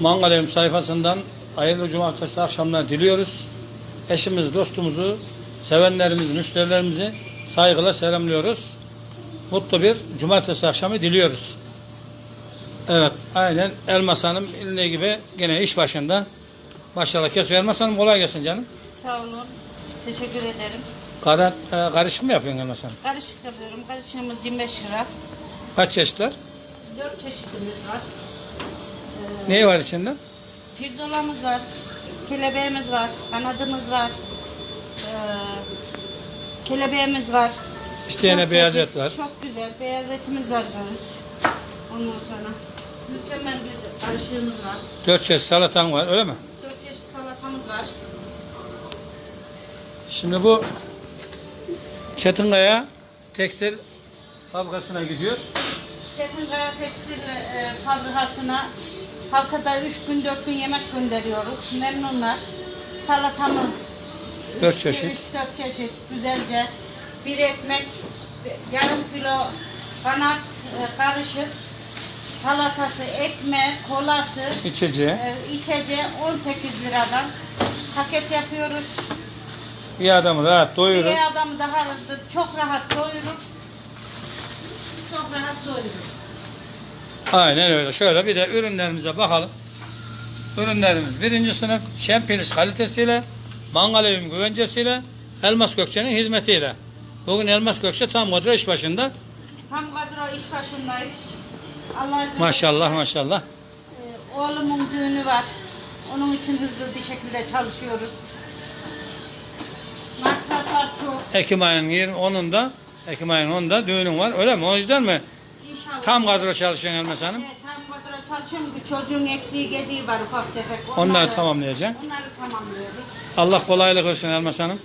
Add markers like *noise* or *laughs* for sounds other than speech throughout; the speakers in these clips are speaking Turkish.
Mangal Evim sayfasından hayırlı cumartesi akşamlar diliyoruz. Eşimiz, dostumuzu, sevenlerimizi, müşterilerimizi saygıyla selamlıyoruz. Mutlu bir cumartesi akşamı diliyoruz. Evet, aynen Elmas Hanım ildiği gibi gene iş başında. Maşallah kesiyor. Elmas Hanım kolay gelsin canım. Sağ olun. Teşekkür ederim. Kara, e, karışık mı yapıyorsun Elmas Hanım? Karışık yapıyorum. Karışığımız 25 lira. Kaç çeşit var? 4 çeşitimiz var. Neyi var içinde? Pirzolamız var. Kelebeğimiz var. Kanadımız var. Ee, kelebeğimiz var. İsteyene Çok beyaz çeşit, et var. Çok güzel. Beyaz etimiz var göğüs. Ondan sonra mükemmel bir karışığımız var. Dört çeşit salatan var öyle mi? 4 çeşit salatamız var. Şimdi bu Çetinkaya tekstil fabrikasına gidiyor. Çetinkaya Tekstil e, fabrikasına haftada 3 gün 4 gün yemek gönderiyoruz. Memnunlar. Salatamız Dört çeşit. 3-4 çeşit güzelce. Bir ekmek, yarım kilo kanat e, karışık. Salatası, ekmek, kolası, İçeceği. e, içeceği 18 liradan paket yapıyoruz. Bir adamı rahat doyurur. Bir adamı daha çok rahat doyurur. Çok rahat doyurur. Aynen öyle. Şöyle bir de ürünlerimize bakalım. Ürünlerimiz birinci sınıf şempiliş kalitesiyle, mangal evim güvencesiyle, Elmas Gökçe'nin hizmetiyle. Bugün Elmas Gökçe tam kadro iş başında. Tam kadro iş başındayım. Allah Maşallah maşallah. e, oğlumun düğünü var. Onun için hızlı bir şekilde çalışıyoruz. Masraflar çok. Ekim ayının 20, 10'unda, Ekim ayının 10'da düğünün var. Öyle mi? O yüzden mi? Tam kadro çalışıyorsun Elmas Hanım. Evet, tam kadro çalışıyorum ki çocuğun eksiği gediği var ufak tefek. Onları tamamlayacaksın. Onları tamamlıyoruz. Allah kolaylık versin Elmas Hanım.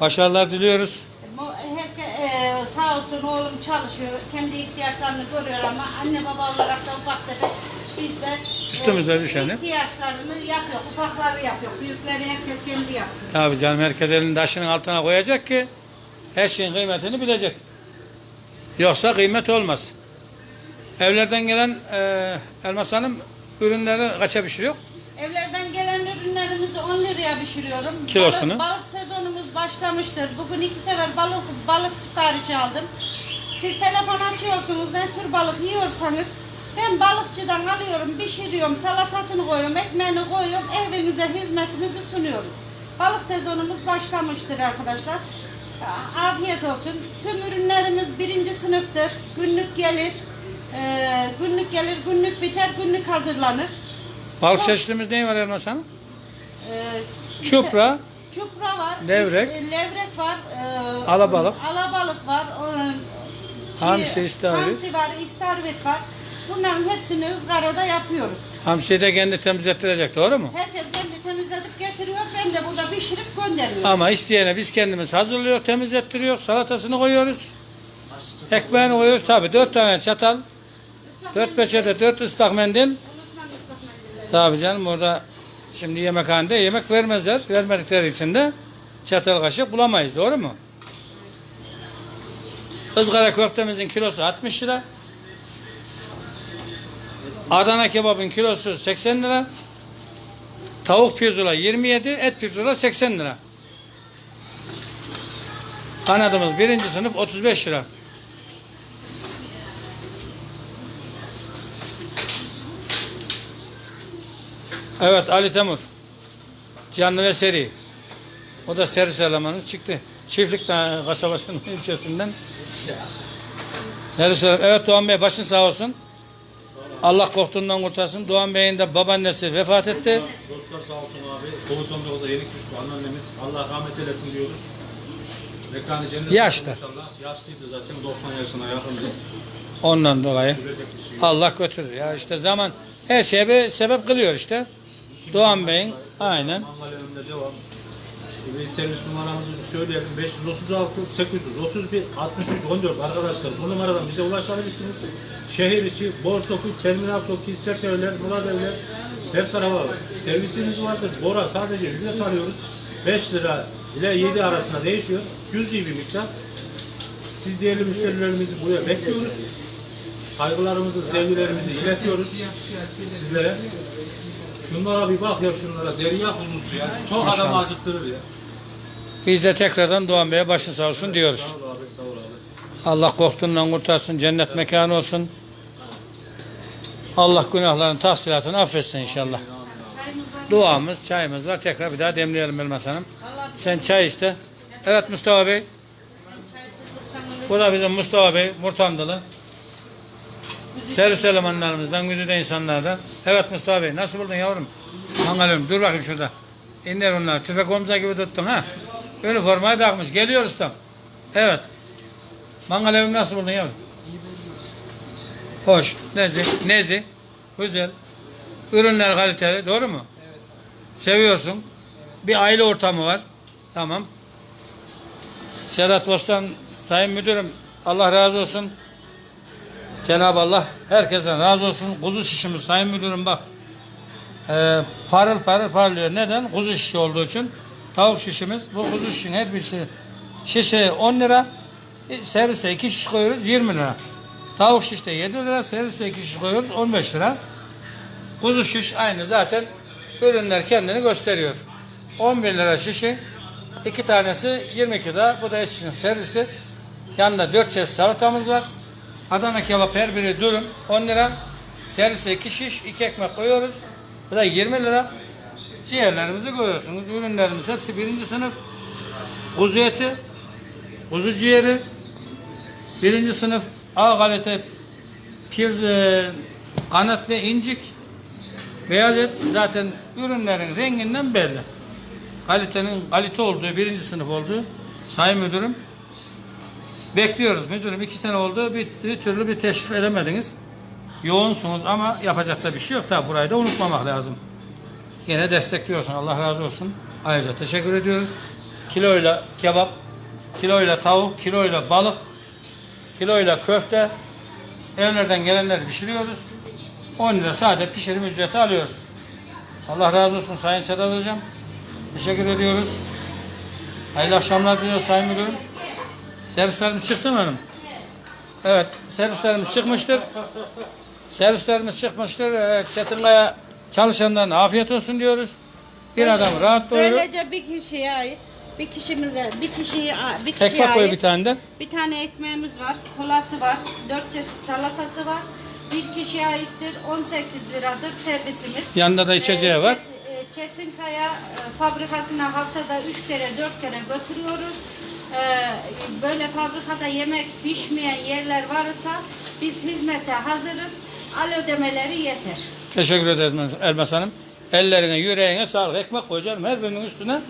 Başarılar diliyoruz. Bu, herke, e, sağ olsun oğlum çalışıyor. Kendi ihtiyaçlarını görüyor ama anne baba olarak da ufak tefek biz de Üstümüze düşeni. ihtiyaçlarını yapıyor. Ufakları yapıyor. Büyükleri herkes kendi yapsın. Tabii canım herkes elini taşının altına koyacak ki her şeyin kıymetini bilecek. Yoksa kıymet olmaz. Evlerden gelen e, Elmas Hanım ürünleri kaça pişiriyor? Evlerden gelen ürünlerimizi 10 liraya pişiriyorum. Kilosunu? Balık, balık sezonumuz başlamıştır. Bugün iki sefer balık balık siparişi aldım. Siz telefon açıyorsunuz, ne tür balık yiyorsanız ben balıkçıdan alıyorum, pişiriyorum, salatasını koyuyorum, ekmeğini koyuyorum, evinize hizmetimizi sunuyoruz. Balık sezonumuz başlamıştır arkadaşlar. Afiyet olsun. Tüm ürünlerimiz birinci sınıftır. Günlük gelir. Ee, günlük gelir, günlük biter, günlük hazırlanır. Balık çeşitimiz ne var Elmas Hanım? Ee, Çupra, Çupra var. Levrek. is- levrek var. E, Alabalık. Alabalık var. E, Hamsi, istavrit. Hamsi var, istavrit var. Bunların hepsini ızgarada yapıyoruz. hamsiyi de kendi temizlettirecek doğru mu? Herkes kendi temizledip getiriyor. Ben de burada pişirip gönderiyorum. Ama isteyene biz kendimiz hazırlıyor, temizlettiriyor, salatasını koyuyoruz. Ekmeğini koyuyoruz tabii. Dört tane çatal, dört peçete, dört ıslak mendil. Tabii canım orada şimdi yemekhanede yemek vermezler. Vermedikleri için de çatal kaşık bulamayız. Doğru mu? Izgara köftemizin kilosu 60 lira. Adana kebabın kilosu 80 lira. Tavuk pirzola 27, et pirzola 80 lira. Kanadımız birinci sınıf 35 lira. Evet Ali Temur. Canlı ve seri. O da servis elemanı çıktı. Çiftlik kasabasının *laughs* ilçesinden. Servis elemanı. Evet Doğan Bey başın sağ olsun. Allah korktuğundan kurtarsın. Doğan Bey'in de babaannesi vefat etti. Dostlar sağ olsun abi. Covid-19'da yenik düştü anneannemiz. Allah rahmet eylesin diyoruz. Mekanı cennet olsun inşallah. Yaşlıydı zaten 90 yaşına yakındı. Ondan dolayı. Bir şey yok. Allah götürür ya işte zaman her şeye bir sebep kılıyor işte. Doğan Bey'in aynen. Mangal önünde devam. Ve servis numaramızı söyleyelim. 536 831 63 14 arkadaşlar. Bu numaradan bize ulaşabilirsiniz. Şehir içi, Bortoku, Terminal Toki, Sefevler, Murat Evler her tarafa servisimiz vardır. Bora sadece ücret alıyoruz. 5 lira ile 7 arasında değişiyor. Cüzi bir miktar. Siz değerli müşterilerimizi buraya bekliyoruz. saygılarımızı, sevgilerimizi iletiyoruz sizlere. Şunlara bir bak ya şunlara. Derya kuzusu ya. Çok adam acıktırır ya. Biz de tekrardan Doğan Bey'e başın sağ olsun diyoruz. Sağ ol abi, sağ ol abi. Allah korktuğundan kurtarsın, cennet mekanı olsun. Allah günahların tahsilatını affetsin inşallah. Duamız, çayımız var. Tekrar bir daha demleyelim Elmas Hanım. Sen çay iste. Evet Mustafa Bey. Bu da bizim Mustafa Bey, Murtandalı. Servis elemanlarımızdan, güzide insanlardan. Evet Mustafa Bey, nasıl buldun yavrum? Mangalım, dur bakayım şurada. İndir onlar. Tüfek omza gibi tuttun ha. Üniformayı takmış. Geliyor ustam. Evet. Mangal evimi nasıl buldun yavrum? Hoş, nezih, nezih, güzel. Ürünler kaliteli, doğru mu? Evet. Seviyorsun. Bir aile ortamı var. Tamam. Sedat Bostan, Sayın Müdürüm, Allah razı olsun. Cenab-ı Allah herkesten razı olsun. Kuzu şişimiz, Sayın Müdürüm bak. Ee, parıl parıl parlıyor. Neden? Kuzu şişi olduğu için. Tavuk şişimiz. Bu kuzu şişin her birisi şişe 10 lira. E, Servise 2 şiş koyuyoruz 20 lira. Tavuk şişte 7 lira. Servise 2 şiş koyuyoruz 15 lira. Kuzu şiş aynı zaten ürünler kendini gösteriyor. 11 lira şişi. iki tanesi 22 lira. Bu da eşinin servisi. Yanında 4 çeşit salatamız var. Adana kebap her biri dürüm 10 lira. Servise 2 şiş, 2 ekmek koyuyoruz. Bu da 20 lira. Ciğerlerimizi koyuyorsunuz. Ürünlerimiz hepsi birinci sınıf. Kuzu eti, kuzu ciğeri, birinci sınıf A kalite pir, e, kanat ve incik. Beyaz et zaten ürünlerin renginden belli. Kalitenin kalite olduğu, birinci sınıf olduğu sayın müdürüm. Bekliyoruz müdürüm. iki sene oldu. Bir, bir türlü bir teşrif edemediniz. Yoğunsunuz ama yapacak da bir şey yok. Tabi burayı da unutmamak lazım. Yine destekliyorsun. Allah razı olsun. Ayrıca teşekkür ediyoruz. Kiloyla kebap, kiloyla tavuk, kiloyla balık, kiloyla köfte. Evlerden gelenleri pişiriyoruz. 10 lira sade pişirim ücreti alıyoruz. Allah razı olsun Sayın Sedat Hocam. Teşekkür ediyoruz. Hayırlı akşamlar diliyoruz Sayın Müdürüm. Servislerimiz çıktı mı hanım? Evet, servislerimiz çıkmıştır. Servislerimiz çıkmıştır. Çetinkaya çalışandan afiyet olsun diyoruz. Bir adam rahat doyurur. Böylece bir kişiye ait. Bir kişimize, bir kişiye, bir kişiye Ekmek koy ait. bir tane de. Bir tane ekmeğimiz var, kolası var, dört çeşit salatası var. Bir kişiye aittir, 18 liradır servisimiz. Yanında da içeceği Ee, var. Çet- e, Çetinkaya e, fabrikasına haftada 3 kere 4 kere götürüyoruz. Ee, Böyle fabrikada yemek pişmeyen yerler varsa biz hizmete hazırız. Al ödemeleri yeter. Teşekkür ederiz Elmas Hanım. Ellerine, yüreğine sağlık. Ekmek koy canım. Her birinin üstüne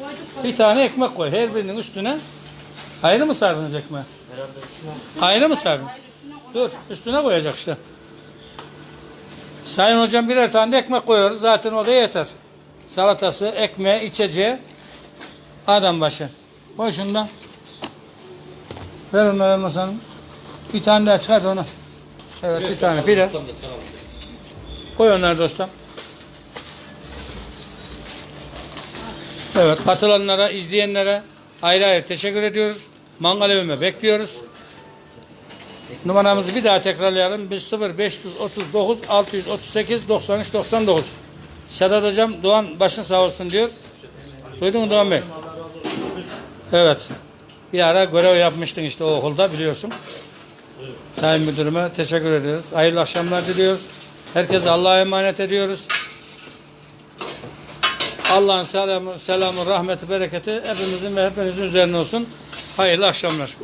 bir tane ekmek koy. Her birinin üstüne. Ayrı mı sardınız ekmeği? Ayrı mı sardın? Dur, üstüne koyacak işte. Sayın hocam birer tane de ekmek koyuyoruz. Zaten o da yeter. Salatası, ekmeği, içeceği. Adam başı. Koy şundan. Ver onları Elmas. Bir tane daha çıkart onu. Evet bir tane. Bir de. Koy onları dostum. Evet katılanlara, izleyenlere ayrı ayrı teşekkür ediyoruz. Mangal evime bekliyoruz. Numaramızı bir daha tekrarlayalım. Biz 0 539 638 93 99. Sedat Hocam Doğan başın sağ olsun diyor. Duydun mu Doğan Bey? Evet. Bir ara görev yapmıştın işte o okulda biliyorsun. Sayın Müdürüme teşekkür ediyoruz. Hayırlı akşamlar diliyoruz. Herkese Allah'a emanet ediyoruz. Allah'ın selamı, selamı, rahmeti, bereketi hepimizin ve hepinizin üzerine olsun. Hayırlı akşamlar.